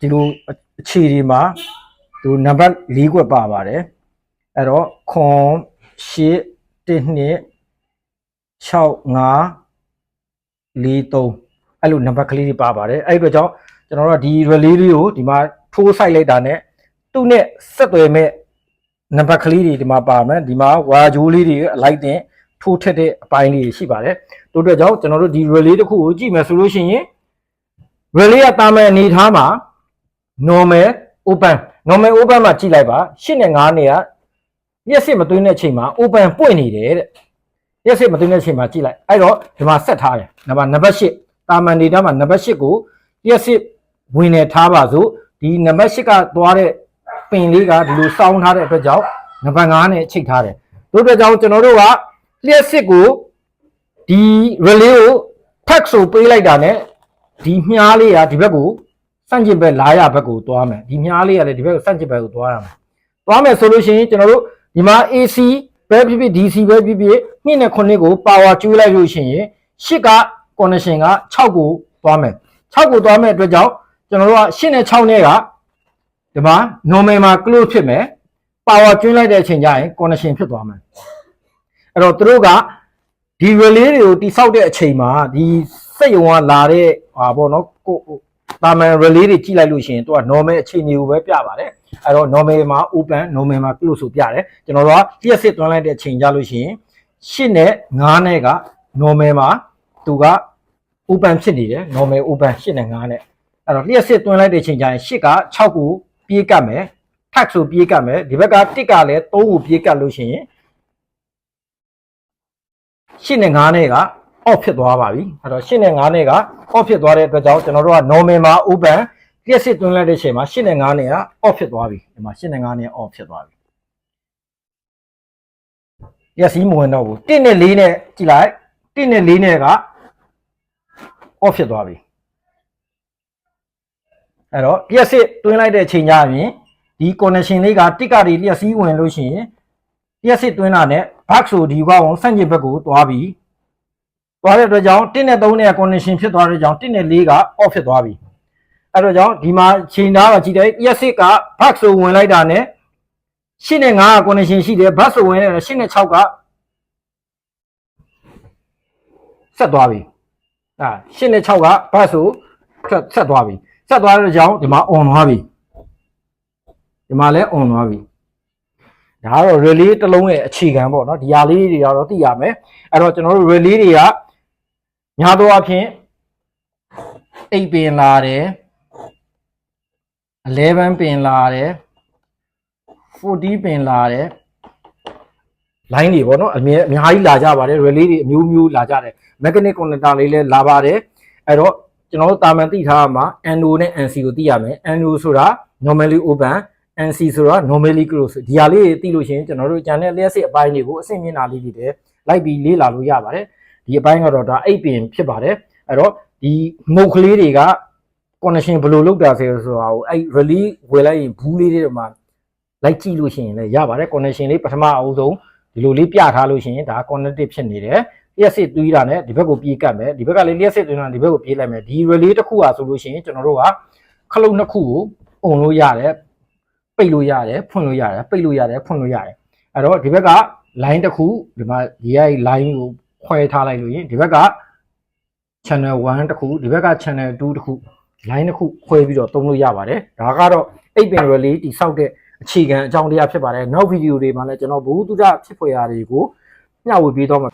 ဒီလိုအခြေဒီမှာသူနံပါတ်၄ခွက်ပါပါတယ်အဲ့တော့ခွန်ရှစ်1နှစ်6 5 4 3အဲ့လိုနံပါတ်ကလေးတွေပါပါတယ်အဲ့ဒီအတွက်ကြောင့်ကျွန်တော်တို့ကဒီ relay လေးကိုဒီမှာထိုးဆိုင်လိုက်တာနဲ့သူ့နဲ့ဆက်သွယ်မဲ့နံပါတ်ကလေးတွေဒီမှာပါမယ်ဒီမှာဝါဂျိုးလေးတွေအလိုက်တင်ထိုးထက်တဲ့အပိုင်းလေးတွေရှိပါတယ်တို့အတွက်ကြောင့်ကျွန်တော်တို့ဒီ relay တစ်ခုကိုကြည့်မယ်ဆိုလို့ရှိရင် relay ကတာမန်အနေထားမှာ normal open normal open မှာကြည့်လိုက်ပါရှစ်နဲ့9နေကမျက်စိမသွင်းတဲ့အချိန်မှာ open ပွင့်နေတယ်တဲ့မျက်စိမသွင်းတဲ့အချိန်မှာကြည့်လိုက်အဲ့တော့ဒီမှာဆက်ထားတယ်နံပါတ်နံပါတ်8တာမန်နေတာမှာနံပါတ်8ကိုမျက်စိဝင်နေထားပါစို့ဒီနံပါတ်8ကသွားတဲ့ပင်လေးကဒီလိုစောင်းထားတဲ့အတွက်ကြောင့်နံပါတ်9နဲ့ချိတ်ထားတယ်တို့အတွက်ကြောင့်ကျွန်တော်တို့ကလျှက်စစ်ကိုဒီ relay ကို tax ဆိုပေးလိုက်တာနဲ့ ဒီမြားလေးကဒီဘက်ကိုစန့်ကျင်ဘက်လာရဘက်ကိုသွားမယ်ဒီမြားလေးရတယ်ဒီဘက်ကိုစန့်ကျင်ဘက်ကိုသွားရမယ်သွားမယ်ဆိုလို့ရှိရင်ကျွန်တော်တို့ဒီမှာ AC ပဲဖြစ်ဖြစ် DC ပဲဖြစ်ဖြစ်2နဲ့9ကို power ကျွေးလိုက်လို့ရှိရင်8က connection က6ကိုသွားမယ်6ကိုသွားမယ်အတွက်ကြောင့်ကျွန်တော်တို့က8နဲ့6နဲ့ကဒီမှာ normal မှာ close ဖြစ်မယ် power ကျွင်းလိုက်တဲ့အချိန်ကျရင် connection ဖြစ်သွားမယ်အဲ့တော့သူတို့ကဒီ relay တွေကိုတိဆောက်တဲ့အချိန်မှာဒီစ က်ရုံကလာတဲ့ဟာပေါ့နော်ကိုတာမန် relay တွေကြည့်လိုက်လို့ရှိရင်သူက normal အခြေအနေကိုပဲပြပါတယ်အဲ့တော့ normal မှာ open normal မှာ close ဆိုပြတယ်ကျွန်တော်တို့ကလျှက်စစ်သွင်းလိုက်တဲ့အချိန်ကြလို့ရှိရင်8နဲ့9နဲ့က normal မှာသူက open ဖြစ်နေတယ် normal open 8နဲ့9နဲ့အဲ့တော့လျှက်စစ်သွင်းလိုက်တဲ့အချိန်ကျရင်8က6ကိုပြေးကတ်မယ် tax ဆိုပြေးကတ်မယ်ဒီဘက်က1ကလည်း3ကိုပြေးကတ်လို့ရှိရင်8နဲ့9နဲ့က off ဖြစ်သွားပါပြီအဲ့တော့8နဲ့9နဲ့က off ဖြစ်သွားတဲ့အတွက်ကြောင့်ကျွန်တော်တို့က normal မှာ open လျှက်စစ်သွင်းလိုက်တဲ့အချိန်မှာ8နဲ့9နဲ့က off ဖြစ်သွားပြီဒီမှာ8နဲ့9နဲ့ off ဖြစ်သွားပြီလျှက်စီးမဝင်တော့ဘူး1နဲ့4နဲ့ကြည့်လိုက်1နဲ့4နဲ့က off ဖြစ်သွားပြီအဲ့တော့လျှက်စစ်သွင်းလိုက်တဲ့အချိန်ကျရင်ဒီ connection လေးကတစ်ကတွေလျှက်စီးဝင်လို့ရှိရင်လျှက်စစ်သွင်းတာနဲ့ back ဆိုဒီကောင်ဆန့်ကျင်ဘက်ကိုသွားပြီ သွားတဲ့အတွက်ကြောင့်1နဲ့3နဲ့ connection ဖြစ်သွားတဲ့ကြောင့်1နဲ့4က off ဖြစ်သွားပြီအဲ့တော့ကြောင့်ဒီမှာချိန်သားကကြည့်တယ် ES6 က back ဆိုဝင်လိုက်တာနဲ့8နဲ့5က connection ရှိတယ် back ဆိုဝင်လိုက်တာ8နဲ့6ကဆက်သွားပြီအာ8နဲ့6က back ဆိုဆက်ဆက်သွားပြီဆက်သွားတဲ့ကြောင့်ဒီမှာ on သွားပြီဒီမှာလည်း on သွားပြီဒါကတော့ relay တစ်လုံးရဲ့အခြေခံပေါ့နော်ဒီဟာလေးတွေကတော့သိရမယ်အဲ့တော့ကျွန်တော်တို့ relay တွေက များသောအားဖြင့်8ပင်လာတယ်11ပင်လာတယ်40ပင်လာတယ် line တွေပေါ့နော်အမြဲအများကြီးလာကြပါတယ် relay တွေအမျိုးမျိုးလာကြတယ် mechanic connector လေးလည်းလာပါတယ်အဲ့တော့ကျွန်တော်တို့တာမန်သိထားရမှာ NO နဲ့ NC ကိုသိရမယ် NO ဆိုတာ normally open NC ဆိုတာ normally close ဒီဟာလေးတွေသိလို့ရှိရင်ကျွန်တော်တို့ကြံတဲ့လျှက်စစ်အပိုင်းတွေကိုအဆင့်မြင့်တာလေးတွေလည်းလိုက်ပြီးလေ့လာလို့ရပါတယ် ဒီအပိုင်းကတော့ဒါအိတ်ပင်ဖြစ်ပါတယ်အဲ့တော့ဒီငုတ်ကလေးတွေက connection ဘယ်လိုလုပ်တာဆိုဆိုတာကိုအဲ့ relay ဝယ်လိုက်ရင်ဘူးလေးတွေမှာလိုက်ကြည့်လို့ရှိရင်လည်းရပါတယ် connection လေးပထမအဦးဆုံးဒီလိုလေးပြထားလို့ရှိရင်ဒါ connected ဖြစ်နေတယ်လျှက်စစ်သွီးတာနဲ့ဒီဘက်ကိုပြေးကတ်မယ်ဒီဘက်ကလည်းလျှက်စစ်သွင်းတာဒီဘက်ကိုပြေးလိုက်မယ်ဒီ relay တစ်ခုอ่ะဆိုလို့ရှိရင်ကျွန်တော်တို့ကခလုတ်နှစ်ခုကိုအုံလို့ရတယ်ပိတ်လို့ရတယ်ဖွင့်လို့ရတယ်ပိတ်လို့ရတယ်ဖွင့်လို့ရတယ်အဲ့တော့ဒီဘက်က line တစ်ခုဒီမှာဒီရဲ့ line ကို ခွဲထားလိုက်လို့ရင်ဒီဘက်က channel 1တစ်ခုဒီဘက်က channel 2တစ်ခု line တစ်ခုခွဲပြီးတော့သုံးလို့ရပါတယ်ဒါကတော့8 pin relay တိစောက်တဲ့အခြေခံအကြောင်းတရားဖြစ်ပါတယ်နောက်ဗီဒီယိုတွေမှာလည်းကျွန်တော်ဘ ഹു တုဒဖြစ်ဖွယ်ရာတွေကိုမျှဝေပေးတော့မှာ